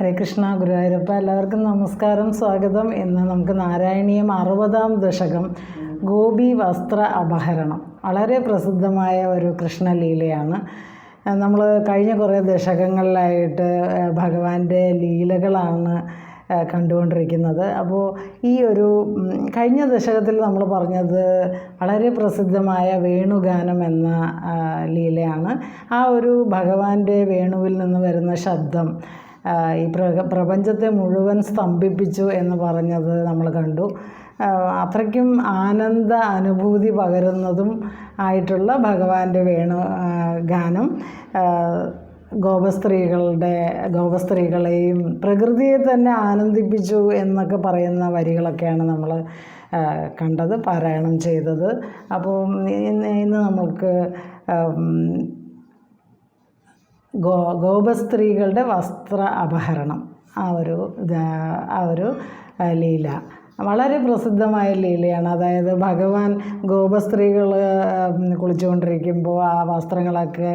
ഹരേ കൃഷ്ണ ഗുരുവായൂരപ്പ എല്ലാവർക്കും നമസ്കാരം സ്വാഗതം. ഇന്ന് നമുക്ക് നാരായണീയം അറുപതാം ദശകം ഗോപി വസ്ത്ര അപഹരണം. വളരെ പ്രസിദ്ധമായ ഒരു കൃഷ്ണലീലയാണ്. നമ്മൾ കഴിഞ്ഞ കുറേ ദശകങ്ങളിലായിട്ട് ഭഗവാന്റെ ലീലകളാണ് കണ്ടുകൊണ്ടിരിക്കുന്നത്. അപ്പോൾ ഈ ഒരു കഴിഞ്ഞ ദശകത്തിൽ നമ്മൾ പറഞ്ഞത് വളരെ പ്രസിദ്ധമായ വേണുഗാനം എന്ന ലീലയാണ്. ആ ഒരു ഭഗവാന്റെ വേണുവിൽ നിന്ന് വരുന്ന ശബ്ദം ഈ പ്ര പ്രപഞ്ചത്തെ മുഴുവൻ സ്തംഭിപ്പിച്ചു എന്ന് പറഞ്ഞത് നമ്മൾ കണ്ടു. അത്രയ്ക്കും ആനന്ദ അനുഭൂതി പകരുന്നതും ആയിട്ടുള്ള ഭഗവാന്റെ വേണു ഗാനം. ഗോപസ്ത്രീകളുടെ ഗോപസ്ത്രീകളെയും പ്രകൃതിയെ തന്നെ ആനന്ദിപ്പിച്ചു എന്നൊക്കെ പറയുന്ന വരികളൊക്കെയാണ് നമ്മൾ കണ്ടത് പാരായണം ചെയ്തത്. അപ്പോൾ ഇന്ന് നമുക്ക് ഗോ ഗോപസ്ത്രീകളുടെ വസ്ത്ര അപഹരണം. ആ ഒരു ആ ഒരു ലീല. വളരെ പ്രസിദ്ധമായ ലീലയാണ്. അതായത് ഭഗവാൻ ഗോപസ്ത്രീകൾ കുളിച്ചുകൊണ്ടിരിക്കുമ്പോൾ ആ വസ്ത്രങ്ങളൊക്കെ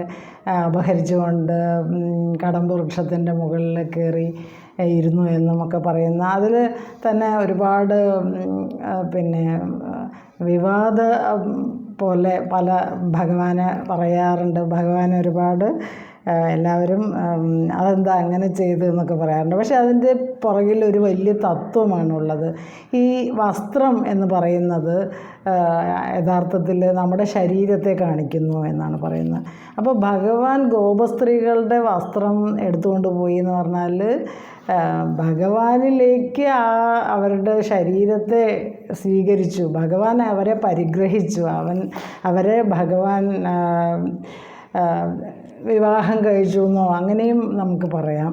അപഹരിച്ചുകൊണ്ട് കടമ്പ് വൃക്ഷത്തിന്റെ മുകളിൽ കയറി ഇരുന്നു എന്നുമൊക്കെ പറയുന്ന അതിൽ തന്നെ ഒരുപാട് പിന്നെ വിവാദ പോലെ പല ഭഗവാനെ പറയാറുണ്ട്. ഭഗവാൻ ഒരുപാട് എല്ലാവരും അതെന്താ അങ്ങനെ ചെയ്തു എന്നൊക്കെ പറയാറുണ്ട്. പക്ഷേ അതിന്റെ പുറകിൽ ഒരു വലിയ തത്വമാണുള്ളത്. ഈ വസ്ത്രം എന്ന് പറയുന്നത് യഥാർത്ഥത്തിൽ നമ്മുടെ ശരീരത്തെ കാണിക്കുന്നു എന്നാണ് പറയുന്നത്. അപ്പോൾ ഭഗവാൻ ഗോപസ്ത്രീകളുടെ വസ്ത്രം എടുത്തുകൊണ്ട് പോയി എന്ന് പറഞ്ഞാൽ ഭഗവാനിലേക്ക് ആ അവരുടെ ശരീരത്തെ സ്വീകരിച്ചു. ഭഗവാൻ അവരെ പരിഗ്രഹിച്ചു. അവൻ അവരെ ഭഗവാൻ വിവാഹം കഴിച്ചു എന്നോ അങ്ങനെയും നമുക്ക് പറയാം.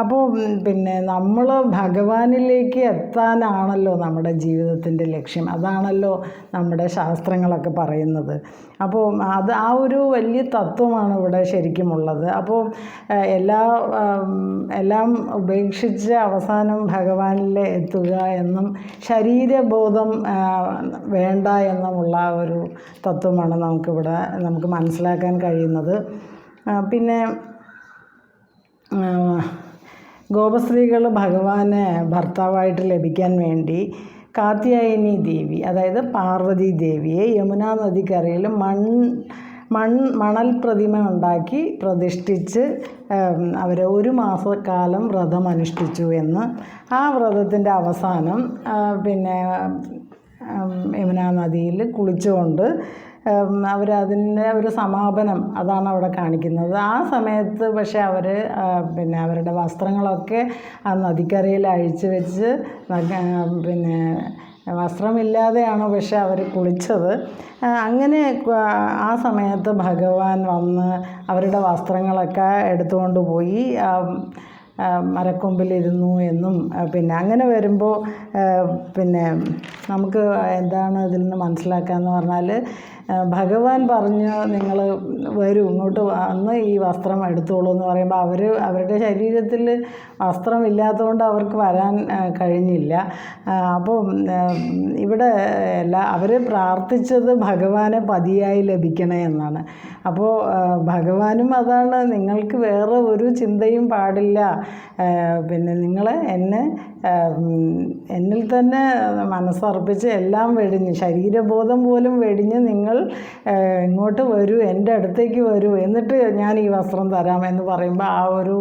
അപ്പോൾ പിന്നെ നമ്മൾ ഭഗവാനിലേക്ക് എത്താനാണല്ലോ നമ്മുടെ ജീവിതത്തിന്റെ ലക്ഷ്യം. അതാണല്ലോ നമ്മുടെ ശാസ്ത്രങ്ങളൊക്കെ പറയുന്നത്. അപ്പോൾ അത് ആ ഒരു വലിയ തത്വമാണ് ഇവിടെ ശരിക്കും ഉള്ളത്. അപ്പോൾ എല്ലാ എല്ലാം ഉപേക്ഷിച്ച് അവസാനം ഭഗവാനിൽ എത്തുക എന്നും ശരീരബോധം വേണ്ട എന്നുമുള്ള ഒരു തത്വമാണ് നമുക്കിവിടെ നമുക്ക് മനസ്സിലാക്കാൻ കഴിയുന്നത്. പിന്നെ ഗോപസ്ത്രീകൾ ഭഗവാനെ ഭർത്താവായിട്ട് ലഭിക്കാൻ വേണ്ടി കാത്യായനി ദേവി അതായത് പാർവതി ദേവിയെ യമുനാ നദിക്കരയിൽ മൺ മൺ മണൽ പ്രതിമ ഉണ്ടാക്കി പ്രതിഷ്ഠിച്ച് അവർ ഒരു മാസക്കാലം വ്രതം അനുഷ്ഠിച്ചു എന്ന്. ആ വ്രതത്തിന്റെ അവസാനം പിന്നെ യമുനാ നദിയിൽ കുളിച്ചുകൊണ്ട് അവരതിന്റെ ഒരു സമാപനം അതാണ് അവിടെ കാണിക്കുന്നത്. ആ സമയത്ത് പക്ഷേ അവർ പിന്നെ അവരുടെ വസ്ത്രങ്ങളൊക്കെ ആ നദിക്കരയിൽ അഴിച്ചു വെച്ച് പിന്നെ വസ്ത്രമില്ലാതെയാണ് പക്ഷെ അവർ കുളിച്ചത്. അങ്ങനെ ആ സമയത്ത് ഭഗവാൻ വന്ന് അവരുടെ വസ്ത്രങ്ങളൊക്കെ എടുത്തുകൊണ്ട് പോയി മരക്കൊമ്പിലിരുന്നു എന്നും പിന്നെ അങ്ങനെ വരുമ്പോൾ പിന്നെ നമുക്ക് എന്താണ് ഇതിൽ നിന്ന് മനസ്സിലാക്കുക എന്ന് പറഞ്ഞാൽ ഭഗവാൻ പറഞ്ഞു നിങ്ങൾ വരും ഇങ്ങോട്ട് വന്ന് ഈ വസ്ത്രം എടുത്തോളൂ എന്ന് പറയുമ്പോൾ അവർ അവരുടെ ശരീരത്തിൽ വസ്ത്രമില്ലാത്തതുകൊണ്ട് അവർക്ക് വരാൻ കഴിഞ്ഞില്ല. അപ്പോൾ ഇവിടെ എല്ലാ അവർ പ്രാർത്ഥിച്ചത് ഭഗവാനെ പതിയായി ലഭിക്കണേ എന്നാണ്. അപ്പോൾ ഭഗവാനും അതാണ് നിങ്ങൾക്ക് വേറെ ഒരു ചിന്തയും പാടില്ല. പിന്നെ നിങ്ങൾ എന്നെ എന്നിൽ തന്നെ മനസ്സർപ്പിച്ച് എല്ലാം വെടിഞ്ഞ് ശരീരബോധം പോലും വെടിഞ്ഞ് നിങ്ങൾ ഇങ്ങോട്ട് വരൂ എന്റെ അടുത്തേക്ക് വരൂ എന്നിട്ട് ഞാൻ ഈ വസ്ത്രം തരാം എന്ന് പറയുമ്പോൾ ആ ഒരു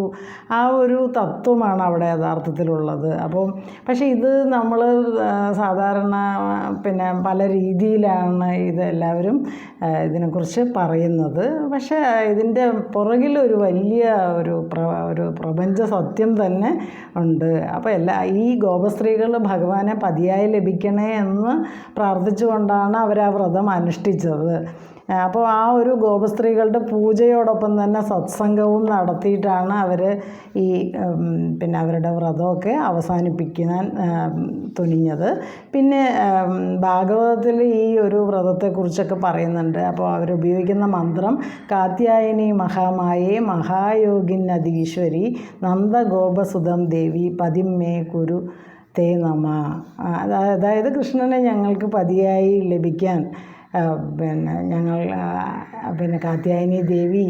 ആ ഒരു തത്വമാണ് അവിടെ യഥാർത്ഥത്തിലുള്ളത്. അപ്പം പക്ഷേ ഇത് നമ്മൾ സാധാരണ പിന്നെ പല രീതിയിലാണ് ഇത് എല്ലാവരും ഇതിനെക്കുറിച്ച് പറയുന്നത്. പക്ഷേ ഇതിന്റെ പുറകിലൊരു വലിയ ഒരു പ്ര ഒരു പ്രപഞ്ച സത്യം തന്നെ ഉണ്ട്. അപ്പോൾ എല്ലാ ഈ ഗോപസ്ത്രീകൾ ഭഗവാനെ പതിയായി ലഭിക്കണേ എന്ന് പ്രാർത്ഥിച്ചുകൊണ്ടാണ് അവർ ആ വ്രതം അനുഷ്ഠിച്ചത്. അപ്പോൾ ആ ഒരു ഗോപസ്ത്രീകളുടെ പൂജയോടൊപ്പം തന്നെ സത്സംഗവും നടത്തിയിട്ടാണ് അവർ ഈ പിന്നെ അവരുടെ വ്രതമൊക്കെ അവസാനിപ്പിക്കാൻ തുനിഞ്ഞത്. പിന്നെ ഭാഗവതത്തിൽ ഈ ഒരു വ്രതത്തെക്കുറിച്ചൊക്കെ പറയുന്നുണ്ട്. അപ്പോൾ അവരുപയോഗിക്കുന്ന മന്ത്രം കാത്യായനി മഹാമായേ മഹായോഗിൻ അധീശ്വരി നന്ദഗോപസുതം ദേവി പതിമേ കുരു തേ നമ അതായത് കൃഷ്ണനെ ഞങ്ങൾക്ക് പതിയായി ലഭിക്കാൻ പിന്നെ ഞങ്ങൾ പിന്നെ കാത്യായനി ദേവി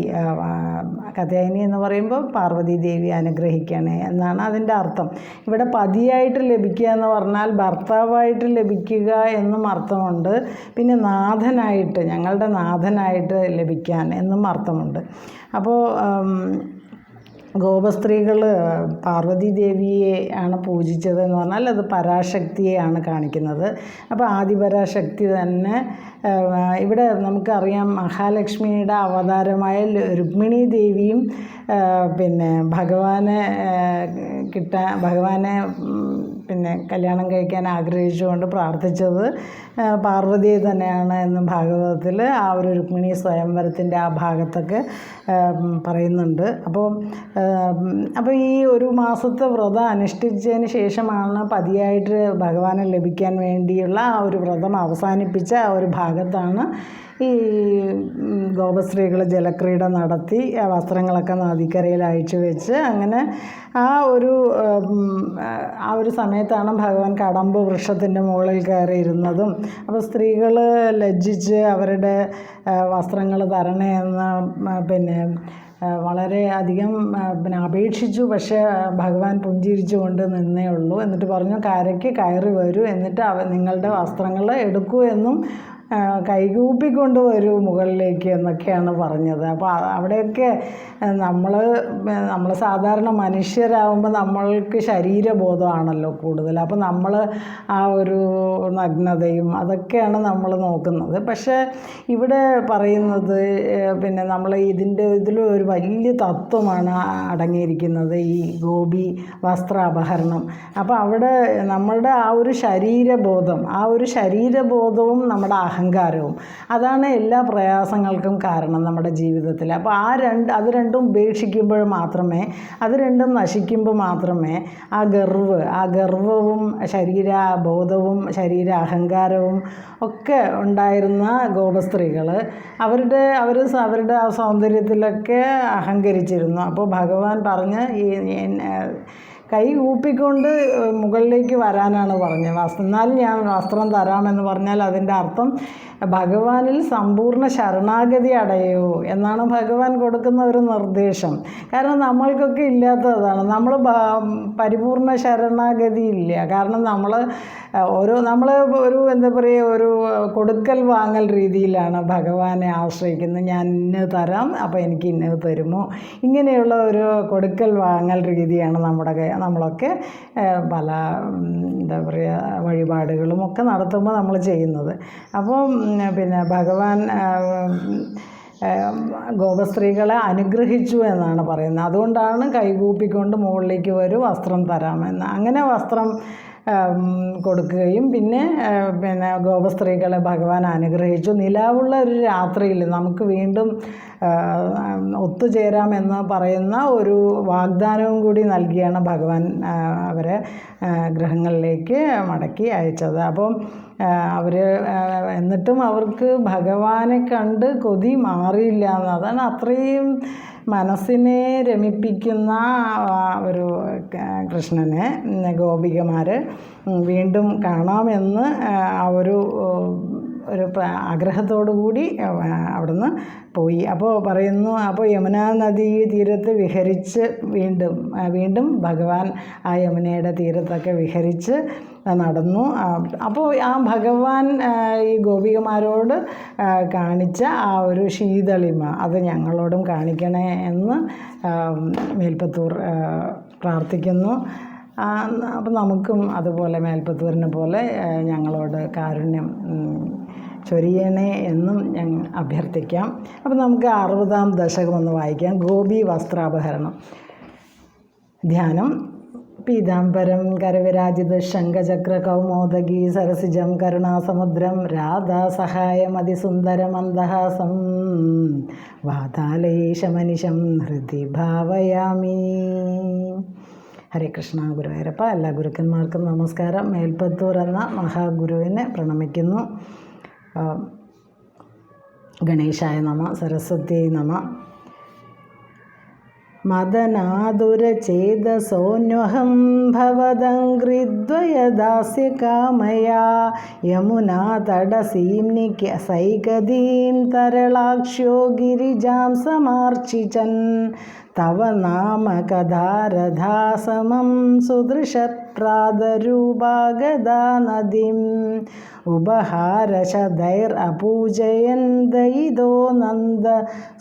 കാത്യായനി എന്ന് പറയുമ്പോൾ പാർവതി ദേവി അനുഗ്രഹിക്കണേ എന്നാണ് അതിന്റെ അർത്ഥം. ഇവിടെ പതിയായിട്ട് ലഭിക്കുക എന്ന് പറഞ്ഞാൽ ഭർത്താവായിട്ട് ലഭിക്കുക എന്നും അർത്ഥമുണ്ട്. പിന്നെ നാഥനായിട്ട് ഞങ്ങളുടെ നാഥനായിട്ട് ലഭിക്കാൻ എന്നും അർത്ഥമുണ്ട്. അപ്പോൾ ഗോപസ്ത്രീകൾ പാർവതി ദേവിയെ ആണ് പൂജിച്ചത് എന്ന് പറഞ്ഞാൽ അത് പരാശക്തിയെയാണ് കാണിക്കുന്നത്. അപ്പോൾ ആദിപരാശക്തി തന്നെ ഇവിടെ നമുക്കറിയാം മഹാലക്ഷ്മിയുടെ അവതാരമായ രുക്മിണി ദേവിയും പിന്നെ ഭഗവാനെ കിട്ടാൻ ഭഗവാനെ പിന്നെ കല്യാണം കഴിക്കാൻ ആഗ്രഹിച്ചുകൊണ്ട് പ്രാർത്ഥിച്ചത് പാർവതിയെ തന്നെയാണ് എന്ന് ഭാഗവതത്തിൽ ആ ഒരു രുക്മിണി സ്വയംവരത്തിന്റെ ആ ഭാഗത്തൊക്കെ പറയുന്നുണ്ട്. അപ്പോൾ അപ്പോൾ ഈ ഒരു മാസത്തെ വ്രതം അനുഷ്ഠിച്ചതിന് ശേഷമാണ് പതിയായിട്ട് ഭഗവാനെ ലഭിക്കാൻ വേണ്ടിയുള്ള ആ ഒരു വ്രതം അവസാനിപ്പിച്ച ആ ഒരു ഭാഗത്താണ് ഈ ഗോപസ്ത്രീകൾ ജലക്രീഡ നടത്തി വസ്ത്രങ്ങളൊക്കെ നദിക്കരയിൽ അഴിച്ചു വെച്ച് അങ്ങനെ ആ ഒരു ആ ഒരു സമയത്താണ് ഭഗവാൻ കടമ്പ് വൃക്ഷത്തിന്റെ മുകളിൽ കയറി ഇരുന്നതും അപ്പോൾ സ്ത്രീകൾ ലജ്ജിച്ച് അവരുടെ വസ്ത്രങ്ങൾ തരണേ പിന്നെ വളരെ അധികം പിന്നെ അപേക്ഷിച്ചു. പക്ഷേ ഭഗവാൻ പുഞ്ചിരിച്ചുകൊണ്ട് നിന്നേ ഉള്ളൂ. എന്നിട്ട് പറഞ്ഞു കരയ്ക്ക് കയറി വരൂ. എന്നിട്ട് അവ നിങ്ങളുടെ വസ്ത്രങ്ങൾ എടുക്കൂ എന്നും കൈകൂപ്പിക്കൊണ്ട് വരൂ മുകളിലേക്ക് എന്നൊക്കെയാണ് പറഞ്ഞത്. അപ്പോൾ അവിടെയൊക്കെ നമ്മൾ നമ്മൾ സാധാരണ മനുഷ്യരാകുമ്പോൾ നമ്മൾക്ക് ശരീരബോധമാണല്ലോ കൂടുതൽ അപ്പോൾ നമ്മൾ ആ ഒരു നഗ്നതയും അതൊക്കെയാണ് നമ്മൾ നോക്കുന്നത്. പക്ഷേ ഇവിടെ പറയുന്നത് പിന്നെ നമ്മൾ ഇതിന്റെ ഇതിൽ ഒരു വലിയ തത്വമാണ് അടങ്ങിയിരിക്കുന്നത് ഈ ഗോപി വസ്ത്രാപഹരണം. അപ്പോൾ അവിടെ നമ്മളുടെ ആ ഒരു ശരീരബോധം ആ ഒരു ശരീരബോധവും നമ്മുടെ അഹങ്കാരവും. അതാണ് എല്ലാ പ്രയാസങ്ങൾക്കും കാരണം നമ്മുടെ ജീവിതത്തിൽ. അപ്പോൾ ആ രണ്ട് അത് രണ്ടും ഉപേക്ഷിക്കുമ്പോൾ മാത്രമേ അത് രണ്ടും നശിക്കുമ്പോൾ മാത്രമേ ആ ഗർവ് ആ ഗർവവും ശരീര ബോധവും ശരീര അഹങ്കാരവും ഒക്കെ ഉണ്ടായിരുന്ന ഗോപസ്ത്രീകൾ അവരുടെ അവർ അവരുടെ ആ സൗന്ദര്യത്തിലൊക്കെ അഹങ്കരിച്ചിരുന്നു. അപ്പോൾ ഭഗവാൻ പറഞ്ഞ് ഈ കൈ കൂപ്പിക്കൊണ്ട് മുകളിലേക്ക് വരാനാണ് പറഞ്ഞത്. വസ്ത്രം എന്നാലും ഞാൻ വസ്ത്രം തരാമെന്ന് പറഞ്ഞാൽ അതിന്റെ അർത്ഥം ഭഗവാനിൽ സമ്പൂർണ ശരണാഗതി അടയൂ എന്നാണ് ഭഗവാൻ കൊടുക്കുന്ന ഒരു നിർദ്ദേശം. കാരണം നമ്മൾക്കൊക്കെ ഇല്ലാത്തതാണ്. നമ്മൾ പരിപൂർണ ശരണാഗതി ഇല്ല. കാരണം നമ്മൾ ഓരോ നമ്മൾ ഒരു എന്താ പറയുക ഒരു കൊടുക്കൽ വാങ്ങൽ രീതിയിലാണ് ഭഗവാനെ ആശ്രയിക്കുന്നത്. ഞാൻ ഇന്നത് തരാം അപ്പോൾ എനിക്ക് ഇന്നത് തരുമോ? ഇങ്ങനെയുള്ള ഒരു കൊടുക്കൽ വാങ്ങൽ രീതിയാണ് നമ്മുടെ നമ്മളൊക്കെ പല എന്താ പറയുക വഴിപാടുകളും ഒക്കെ നടത്തുമ്പോൾ നമ്മൾ ചെയ്യുന്നത്. അപ്പോൾ പിന്നെ ഭഗവാൻ ഗോപസ്ത്രീകളെ അനുഗ്രഹിച്ചു എന്നാണ് പറയുന്നത്. അതുകൊണ്ടാണ് കൈകൂപ്പിക്കൊണ്ട് മുകളിലേക്ക് വരൂ വസ്ത്രം തരാമെന്ന്. അങ്ങനെ വസ്ത്രം കൊടുക്കുകയും പിന്നെ പിന്നെ ഗോപസ്ത്രീകളെ ഭഗവാൻ അനുഗ്രഹിച്ചു. നിലാവുള്ള ഒരു രാത്രിയിൽ നമുക്ക് വീണ്ടും ഒത്തുചേരാമെന്ന് പറയുന്ന ഒരു വാഗ്ദാനവും കൂടി നൽകിയാണ് ഭഗവാൻ അവരെ ഗ്രഹങ്ങളിലേക്ക് മടക്കി അയച്ചത്. അപ്പം അവർ എന്നിട്ടും അവർക്ക് ഭഗവാനെ കണ്ട് കൊതി മാറിയില്ല എന്ന് അതാണ് അത്രയും മനസ്സിനെ രമിപ്പിക്കുന്ന ഒരു കൃഷ്ണനെ ഗോപികമാർ വീണ്ടും കാണാമെന്ന് ആ ഒരു ഒരു ആഗ്രഹത്തോടു കൂടി അവിടുന്ന് പോയി. അപ്പോൾ പറയുന്നു അപ്പോൾ യമുനാ നദീ തീരത്ത് വിഹരിച്ച് വീണ്ടും വീണ്ടും ഭഗവാൻ ആ യമുനയുടെ തീരത്തൊക്കെ വിഹരിച്ച് നടന്നു. അപ്പോൾ ആ ഭഗവാൻ ഈ ഗോപികമാരോട് കാണിച്ച ആ ഒരു ശീതളിമ അത് ഞങ്ങളോടും കാണിക്കണേ എന്ന് മേൽപ്പത്തൂർ പ്രാർത്ഥിക്കുന്നു. അപ്പം നമുക്കും അതുപോലെ മേൽപ്പത്തൂരിനെ പോലെ ഞങ്ങളോട് കാരുണ്യം ചൊരിയണേ എന്നും ഞങ്ങൾ അഭ്യർത്ഥിക്കാം. അപ്പം നമുക്ക് അറുപതാം ദശകം ഒന്ന് വായിക്കാം. ഗോപി വസ്ത്രാപഹരണം. ധ്യാനം. പീതാംബരം കരവിരാജിത ശംഖചക്ര കൗമോദകി സരസിജം കരുണാസമുദ്രം രാധാ അന്തഹാസം വാതാലേശമനിശം ഹൃദി ഭാവയാമി. ഹരേ കൃഷ്ണ ഗുരുവായൂരപ്പ എല്ലാ ഗുരുക്കന്മാർക്കും നമസ്കാരം. മേൽപ്പത്തൂർ എന്ന മഹാഗുരുവിനെ പ്രണമിക്കുന്നു. ഗണേശായ നമ സരസ്വതി നമ. യമുനാ തട സീംനിക്ക് സൈകതീം തരളാക്ഷ്യോ ഗിരിജാം സമാർച്ചിചൻ തവ നാമകധാരധാസമം സുദൃശപ്രാതരൂപാഗതാ നദീം ഉപഹാരശതൈർ അപൂജയൻ ദയിതോ നന്ദ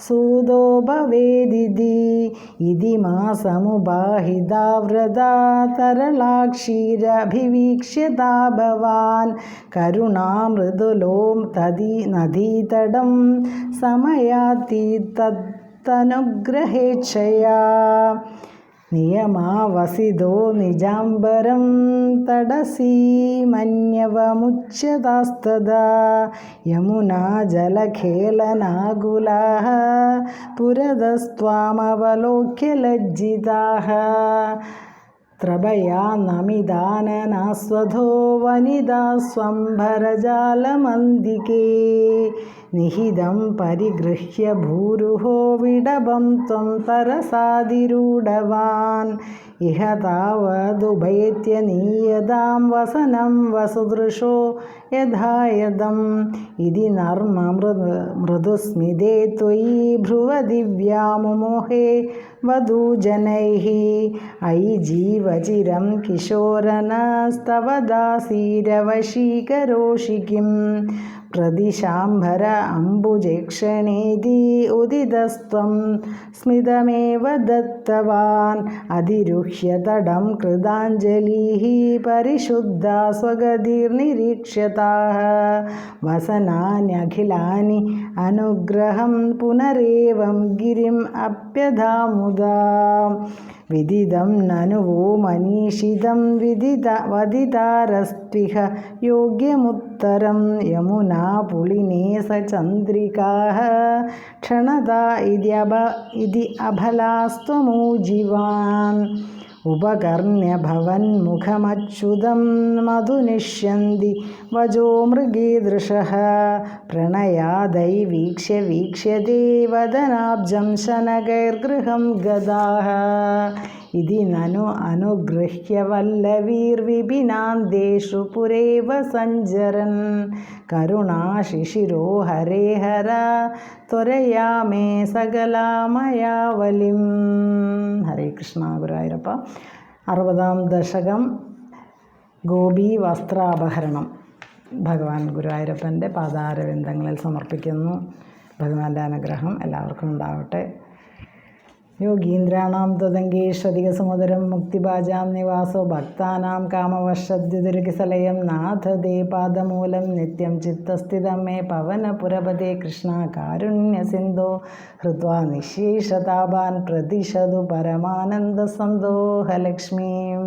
സൂതോ ഭവേദിതി ഇതി മാസമുപാഹിതാ വ്രതാ തരളാക്ഷീരഭിവീക്ഷ്യതാ ഭവാൻ കരുണാമൃദുലോം തദീ നദീതടം സമയാത്തി തത് തനുഗ്രഹേച്ഛയാ. നിയമാവസിതോ നിജാംബരം തടസീ മന്യവമുച്യതാസ്തദാ യമുനാ ജലഖേലനാകുലാः പുരതസ്ത്വാമവലോക്യ ലജ്ജിതാः ത്രഭയാ നമിദാനനാസ്വധോ വനിതാ സ്വംഭരജാലമന്ദികേ നിഹിതം പരിഗൃഹ്യ ഭൂരുഹോ വിടവം ത്വം തരസാതിരൂഢവാൻ. ഇഹ താവതുഭയത്യ നീയതാം വസനം വസുദൃശോ യഥായതം. ഇതി നർമ്മ മൃദു മൃദുസ്മിതേ ത്വയി ഭ്രുവദിവ്യാമുമോഹേ वधूजनैः। अयि जीवचिरं किशोरनस्तव दासीरवशीकरोषि किम् प्रदिशाम्भर अम्बुजेक्षणेति उदितस्त्वं। स्मितमेव दत्तवान्। अधिरुह्य तडं कृताञ्जलिः परिशुद्धा स्वगतिर्निरीक्ष्यताः। वसनान्यखिलानि अनुग्रहं पुनरेवं गिरिम् अप्यधामु। അപ്യധാമുദാ വിദിതം നനു वो മനീഷിതം വിദിത വദിതാരസ്ത്വിഹ യോഗ്യമുത്തരം. യമുനാ പുളിനേ സ ക്ഷണത ഇതി അഫലാസ്ത്വമൂജിവാൻ उपकर्ण्यभवन्मुखमच्युदं मधुनिष्यन्ति वजो मृगीदृशः। प्रणयादै वीक्ष्य वीक्ष्यते। वदनाब्जं शनगैर्गृहं गदाः। അനുഗൃഹ്യ വല്ലവീർവിപിനാന്ദേഷു പുരേവ സഞ്ചരൻ കരുണാശിശിരോ ഹരേ ഹര ത്വരയാ മേ സകലാമയാവലിം. ഹരേ കൃഷ്ണ ഗുരുവായൂരപ്പ അറുപതാം ദശകം ഗോപി വസ്ത്രാപഹരണം. ഭഗവാൻ ഗുരുവായൂരപ്പന്റെ പാതാരവിന്ദങ്ങളിൽ സമർപ്പിക്കുന്നു. ഭഗവാന്റെ അനുഗ്രഹം എല്ലാവർക്കും ഉണ്ടാവട്ടെ. യോഗീന്ദ്രാണാം ത്വതങ്കേഷധികസമുദരം മുക്തിഭാജാം നിവാസോ ഭക്താനാം കാമവശദ്യുതിരുകിസലയം നാഥദേ പാദമൂലം നിത്യം ചിത്തസ്ഥിതം മേ പവനപുരപതേ കൃഷ്ണ കാരുണ്യസിന്ധോ ഹൃത്വാ നിശേഷതാപാൻ പ്രതിഷതു പരമാനന്ദസന്തോഹലക്ഷ്മീം.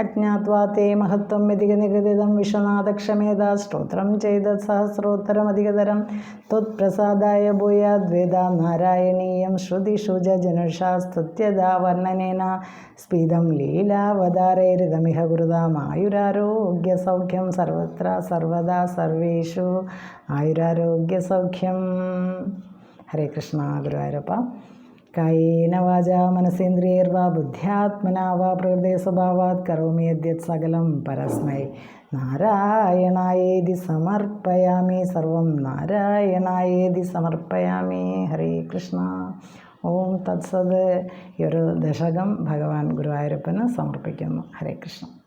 അജ്ഞാത്വാ തേ മഹത്വം വ്യതിഗനിഗതിതം വിശ്വനാഥക്ഷമേത സ്തോത്രം ചെയ്ത സഹസ്രോത്തരമധികതരം. ത്വത്പ്രസാദായ ഭൂയാദ്വേദ നാരായണീയം ശ്രുതിഷു ജനുഷാ സ്തുത്യതാ വർണനേന. സ്ഫീതം ലീലാവതാരേരിതമിഹ ഗുരുതാമായുരാരോഗ്യസൗഖ്യം സർവത്ര സർവദാ സർവേഷു. ആയുരാരോഗ്യസൗഖ്യം ഹരേ കൃഷ്ണ ഗുരുവായൂരപ്പ. കായേന വാച മനസേന്ദ്രിയർവാ ബുദ്ധ്യാത്മനാ വാ പ്രകൃതി സ്വഭാവാത് കരോമി യദ്യത് സകലം പരസ്മൈ. നാരായണായേതി സമർപ്പയാമി സർവം നാരായണായേതി സമർപ്പയാമി. ഹരേ കൃഷ്ണ. ഓം തത്സത്. ഈ ഒരു ദശകം ഭഗവാൻ ഗുരുവായൂരപ്പന് സമർപ്പിക്കുന്നു. ഹരേ കൃഷ്ണ.